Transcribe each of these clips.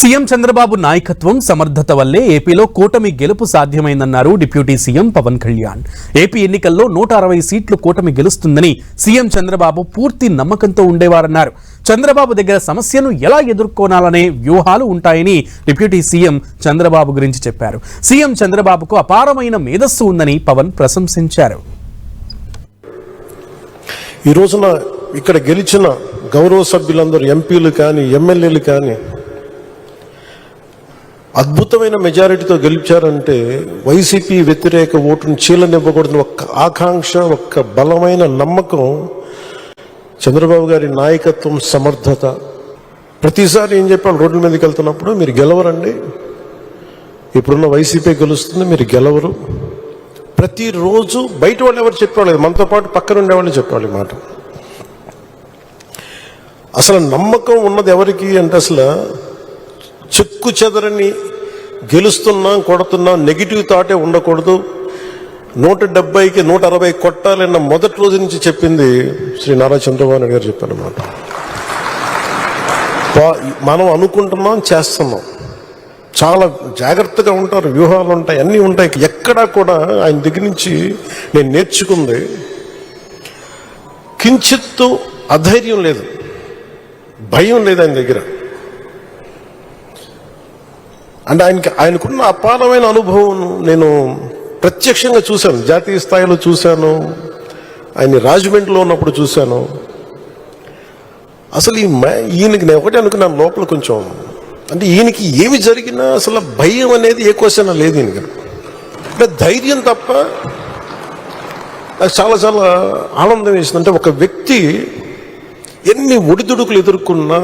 CM Chandrababu నాయకత్వం సమర్థత వల్లే ఏపీలో కూటమి గెలుపు సాధ్యమైందన్నారు deputy CM Pawan Kalyan. AP ఎన్నికల్లో నూట అరవై సీట్లు కూటమి గెలుస్తుందని సీఎం చంద్రబాబు పూర్తి నమ్మకంతో ఉండేవారన్నారు. చంద్రబాబు దగ్గర సమస్యను ఎలా ఎదుర్కోనాలనే వ్యూహాలు ఉంటాయని డిప్యూటీ సీఎం చంద్రబాబు గురించి చెప్పారు. సీఎం చంద్రబాబుకు అపారమైన మేధస్సు ఉందని పవన్ ప్రశంసించారు. ఈ రోజున ఇక్కడ గెలిచిన గౌరవ సభ్యులందరూ ఎంపీలు కానీ ఎమ్మెల్యేలు కానీ అద్భుతమైన మెజారిటీతో గెలిచారంటే వైసీపీ వ్యతిరేక ఓటును చీలనివ్వకూడదని ఒక్క ఆకాంక్ష ఒక్క బలమైన నమ్మకం చంద్రబాబు గారి నాయకత్వం సమర్థత. ప్రతిసారి ఏం చెప్పాలి? రోడ్ల మీదకి వెళ్తున్నప్పుడు మీరు గెలవరండి. ఇప్పుడున్న వైసీపీ గెలుస్తుంది మీరు గెలవరు. ప్రతిరోజు బయట వాళ్ళు ఎవరు చెప్పేవాళ్ళు మనతో పాటు పక్కన ఉండేవాళ్ళు చెప్పాలి ఈ మాట. అసలు నమ్మకం ఉన్నది ఎవరికి అంటే అసలు చెక్కు చెదరని గెలుస్తున్నాం కొడుతున్నాం నెగిటివ్ థాటే ఉండకూడదు. నూట డెబ్బైకి నూట అరవై కొట్టాలన్న మొదటి రోజు నుంచి చెప్పింది శ్రీ నారా చంద్రబాబు నాయుడు గారు చెప్పారన్నమాట మనం అనుకుంటున్నాం చేస్తున్నాం. చాలా జాగ్రత్తగా ఉంటారు వ్యూహాలు ఉంటాయి అన్నీ ఉంటాయి. ఎక్కడా కూడా ఆయన దగ్గర నుంచి నేను నేర్చుకుంది కించిత్తు అధైర్యం లేదు భయం లేదు ఆయన దగ్గర. అంటే ఆయనకి ఆయనకున్న అపారమైన అనుభవం నేను ప్రత్యక్షంగా చూశాను. జాతీయ స్థాయిలో చూశాను. ఆయన రాజమండ్రిలో ఉన్నప్పుడు చూశాను. అసలు ఈ మ్యా ఈయనకి నేను ఒకటే అనుకున్నాను లోపల కొంచెం. అంటే ఈయనకి ఏమి జరిగినా అసలు భయం అనేది ఏ క్వశ్చన్ లేదు ఈయనకి. అంటే ధైర్యం తప్ప నాకు చాలా చాలా ఆనందం వేసింది. అంటే ఒక వ్యక్తి ఎన్ని ఒడిదుడుకులు ఎదుర్కొన్నా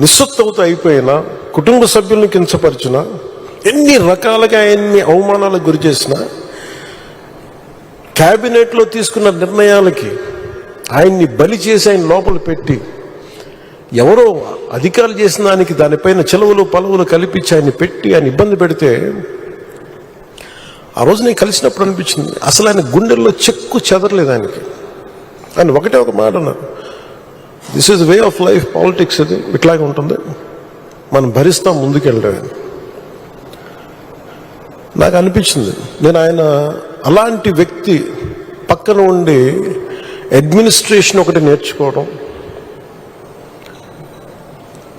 నిస్సత్తువతో అయిపోయినా కుటుంబ సభ్యులను కించపరిచినా ఎన్ని రకాలుగా ఆయన్ని అవమానాలకు గురి చేసినా క్యాబినెట్లో తీసుకున్న నిర్ణయాలకి ఆయన్ని బలి చేసి ఆయన లోపల పెట్టి ఎవరో అధికారులు చేసిన దానికి దానిపైన చెలవులు పలువులు కల్పించి ఆయన్ని పెట్టి ఆయన ఇబ్బంది పెడితే ఆ రోజు నేను కలిసినప్పుడు అనిపించింది అసలు ఆయన గుండెల్లో చెక్కు చెదరలేదు ఆయనకి. ఆయన ఒకటే ఒక మాట అన్నారు this is way of life politics ఇది. ఇట్లాగే ఉంటుంది. మనం భరిస్తాం ముందుకెళ్ళడం నాకు అనిపించింది. నేను ఆయన అలాంటి వ్యక్తి పక్కన ఉండి అడ్మినిస్ట్రేషన్ ఒకటి నేర్చుకోవడం.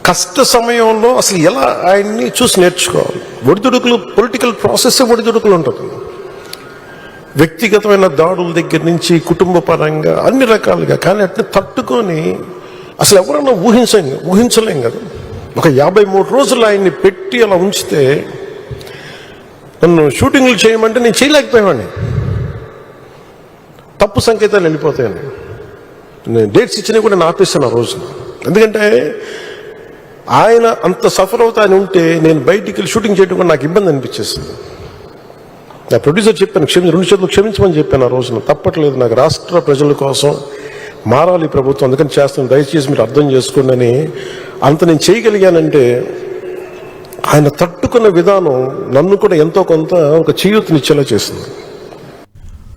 కష్ట సమయంలో అసలు ఎలా ఆయన్ని చూసి నేర్చుకోవాలి? ఒడిదుడుకులు పొలిటికల్ ప్రాసెస్ ఒడిదుడుకులు ఉంటుంది. వ్యక్తిగతమైన దాడుల దగ్గర నుంచి కుటుంబ పరంగా అన్ని రకాలుగా కానీ అట్లా తట్టుకొని అసలు ఎవరన్నా ఊహించం ఊహించలేం కదా. ఒక యాభై మూడు రోజులు ఆయన్ని పెట్టి అలా ఉంచితే నన్ను షూటింగ్లు చేయమంటే నేను చేయలేకపోయావాడిని. తప్పు సంకేతాలు వెళ్ళిపోతాయని. నేను డేట్స్ ఇచ్చినవి కూడా నేను ఆపేస్తాను ఆ రోజు ఎందుకంటే ఆయన అంత సఫర్ అవుతా అని ఉంటే నేను బయటికి వెళ్ళి షూటింగ్ చేయడం కూడా నాకు ఇబ్బంది అనిపించేస్తుంది నా ప్రొడ్యూసర్ చెప్పాను క్షమించి రెండు చేతులు క్షమించమని చెప్పాను ఆ రోజున. తప్పట్లేదు నాకు రాష్ట్ర ప్రజల కోసం మారాలి ప్రభుత్వం. అందుకని చేస్తాను. దయచేసి మీరు అర్థం చేసుకోండి అంత నేను చేయగలిగానంటే ఆయన తట్టుకున్న విధానం నన్ను కూడా ఎంతో కొంత ఒక చేయూతనిచ్చేలా చేసింది.